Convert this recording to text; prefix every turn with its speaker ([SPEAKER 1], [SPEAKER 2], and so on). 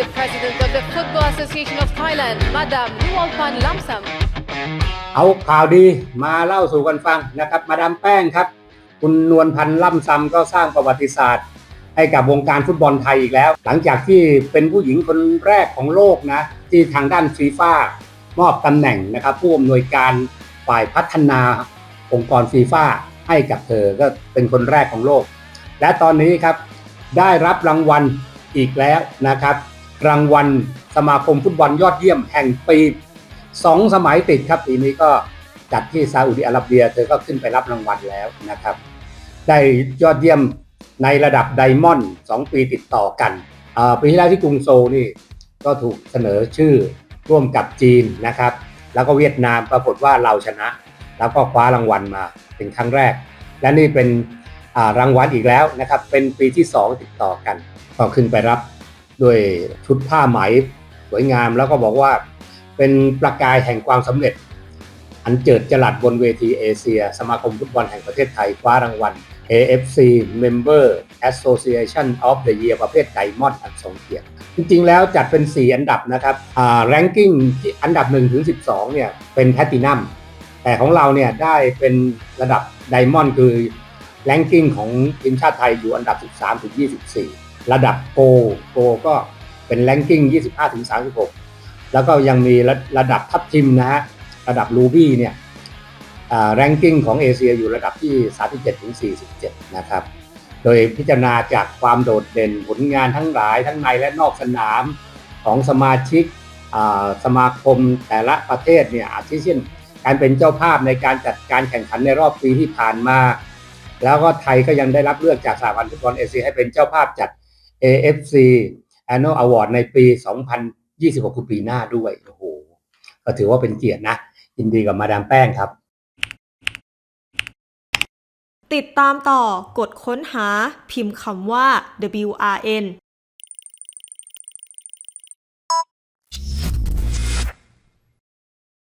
[SPEAKER 1] the President of the Football Association of Thailand, Madam Nualpan Lamsam.
[SPEAKER 2] เอาข่าวดีมาเล่าสู่กันฟังนะครับ มาดามแป้งครับ คุณนวลพันธ์ล่ำซำก็สร้างประวัติศาสตร์ ให้กับวงการฟุตบอลไทยอีกแล้ว หลังจากที่เป็นผู้หญิงคนแรกของโลกนะ ที่ทางด้านฟีฟ่ามอบตำแหน่งนะครับ ผู้อำนวยการฝ่ายพัฒนาองค์กรฟีฟ่าให้กับเธอก็เป็นคนแรกของโลก และตอนนี้ครับได้รับรางวัลอีกแล้วนะครับ รางวัลสมาคมฟุตบอลยอดเยี่ยมแห่งปีสองสมัยติดครับปีนี้ก็จัดที่ซาอุดิอาระเบีย เธอก็ขึ้นไปรับรางวัลแล้วนะครับ ได้ยอดเยี่ยมในระดับไดมอนด์สองปีติดต่อกันอ่าปีที่แล้วที่กรุงโซลนี่ก็ถูกเสนอชื่อร่วมกับจีนนะครับ แล้วก็เวียดนามปรากฏว่าเราชนะ แล้วก็คว้ารางวัลมาเป็นครั้งแรก และนี่เป็นอ่ารางวัลอีกแล้วนะครับ เป็นปีที่ 2 ติดต่อกัน ก็ขึ้นไปรับ ด้วยชุดผ้าไหมสวยงามแล้วก็บอกว่าเป็นประกายแห่งความสำเร็จ อันเจิดจรัสบนเวทีเอเชีย สมาคมฟุตบอลแห่งประเทศไทยคว้ารางวัล AFC Member Association of the Year ประเภทไดมอนด์อันทรงเกียรติจริงๆ แล้วจัดเป็น 4 อันดับนะครับอ่า ranking ที่อันดับ1ถึง12 เนี่ย เป็นแพ t ตินัมแต่ของเราเนี่ย ได้เป็นระดับไดมอนด์คือ ranking ของทีมชาติไทยอยู่อันดับ 13ถึง24 ระดับโกโกก็เป็น ranking 25ถึง36 แล้วก็ยังมีระระดับทัพทิมนะฮะ ระดับรูบี้เนี่ยแรงกิ้งของเอเชียอยู่ระดับที่ 37ถึง47 นะครับ โดยพิจารณาจากความโดดเด่นผลงานทั้งหลายทั้งในและนอกสนามของสมาชิกสมาคมแต่ละประเทศเนี่ยอาทิเช่น การเป็นเจ้าภาพในการจัดการแข่งขันในรอบปีที่ผ่านมา แล้วก็ไทยก็ยังได้รับเลือกจากสหพันธ์ฟุตบอลเอเชียให้เป็นเจ้าภาพจัด AFC Annual Award ในปี 2026 คือปีหน้าด้วยโอ้โหก็ถือว่าเป็นเกียรตินะยินดีกับมาดามแป้งครับ
[SPEAKER 3] ติดตามต่อกดค้นหาพิมพ์คำว่า WRN